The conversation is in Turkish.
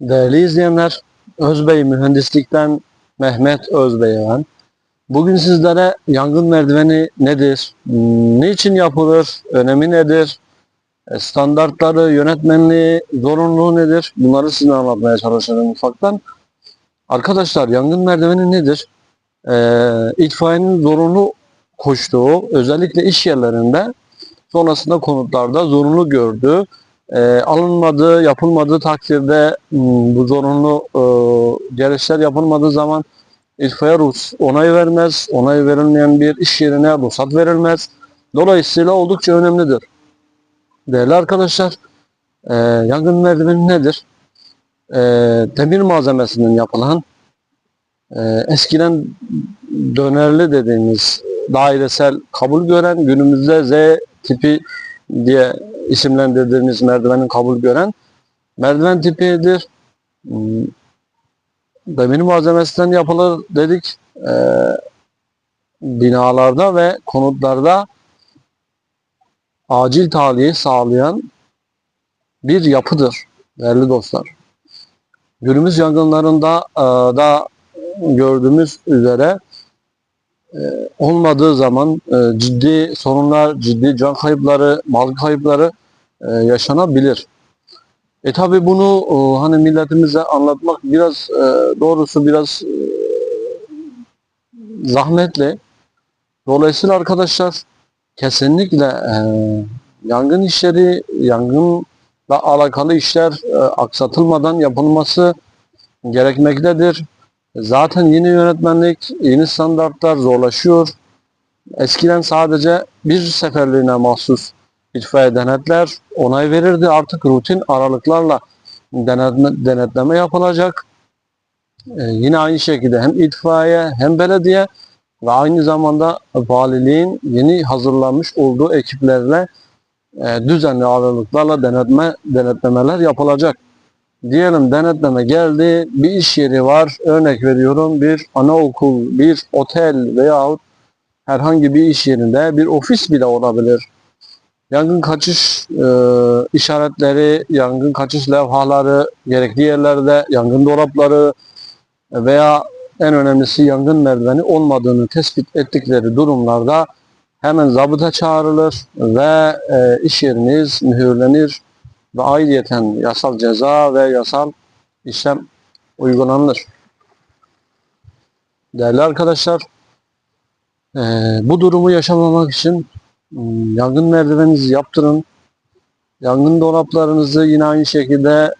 Değerli izleyenler, Özbey Mühendislik'ten Mehmet Özbey ben. Bugün sizlere yangın merdiveni nedir, niçin yapılır, önemi nedir, e, standartları, yönetmenliği, zorunluluğu nedir bunları size anlatmaya çalışacağım ufaktan. Arkadaşlar yangın merdiveni nedir? Ee, itfaiyenin zorunlu koştuğu, özellikle iş yerlerinde sonrasında konutlarda zorunlu gördüğü e, alınmadığı, yapılmadığı takdirde m, bu zorunlu e, gereçler yapılmadığı zaman itfaiye ruhs onay vermez. Onay verilmeyen bir iş yerine ruhsat verilmez. Dolayısıyla oldukça önemlidir. Değerli arkadaşlar, e, yangın merdiveni nedir? E, demir malzemesinden yapılan e, eskiden dönerli dediğimiz dairesel kabul gören günümüzde Z tipi diye isimlendirdiğimiz merdivenin kabul gören merdiven tipidir. Hmm, Demir malzemesinden yapılır dedik. Ee, binalarda ve konutlarda acil tahliye sağlayan bir yapıdır değerli dostlar. Günümüz yangınlarında e, da gördüğümüz üzere e, olmadığı zaman e, ciddi sorunlar, ciddi can kayıpları, mal kayıpları e, yaşanabilir. E tabi bunu e, hani milletimize anlatmak biraz doğrusu biraz zahmetli. Dolayısıyla arkadaşlar kesinlikle yangın işleri, yangınla alakalı işler aksatılmadan yapılması gerekmektedir. Zaten yeni yönetmenlik, yeni standartlar zorlaşıyor. Eskiden sadece bir seferliğine mahsus itfaiye denetler onay verirdi. Artık rutin aralıklarla denetleme, denetleme yapılacak. Ee, yine aynı şekilde hem itfaiye hem belediye ve aynı zamanda valiliğin yeni hazırlanmış olduğu ekiplerle e, düzenli aralıklarla denetme, denetlemeler yapılacak. Diyelim denetleme geldi, bir iş yeri var, örnek veriyorum bir anaokul, bir otel veyahut herhangi bir iş yerinde bir ofis bile olabilir. Yangın kaçış e, işaretleri, yangın kaçış levhaları, gerekli yerlerde yangın dolapları veya en önemlisi yangın merdiveni olmadığını tespit ettikleri durumlarda hemen zabıta çağrılır ve e, iş yeriniz mühürlenir ve ayrıyeten yasal ceza ve yasal işlem uygulanır. Değerli arkadaşlar, e, bu durumu yaşamamak için m, yangın merdiveninizi yaptırın. Yangın dolaplarınızı yine aynı şekilde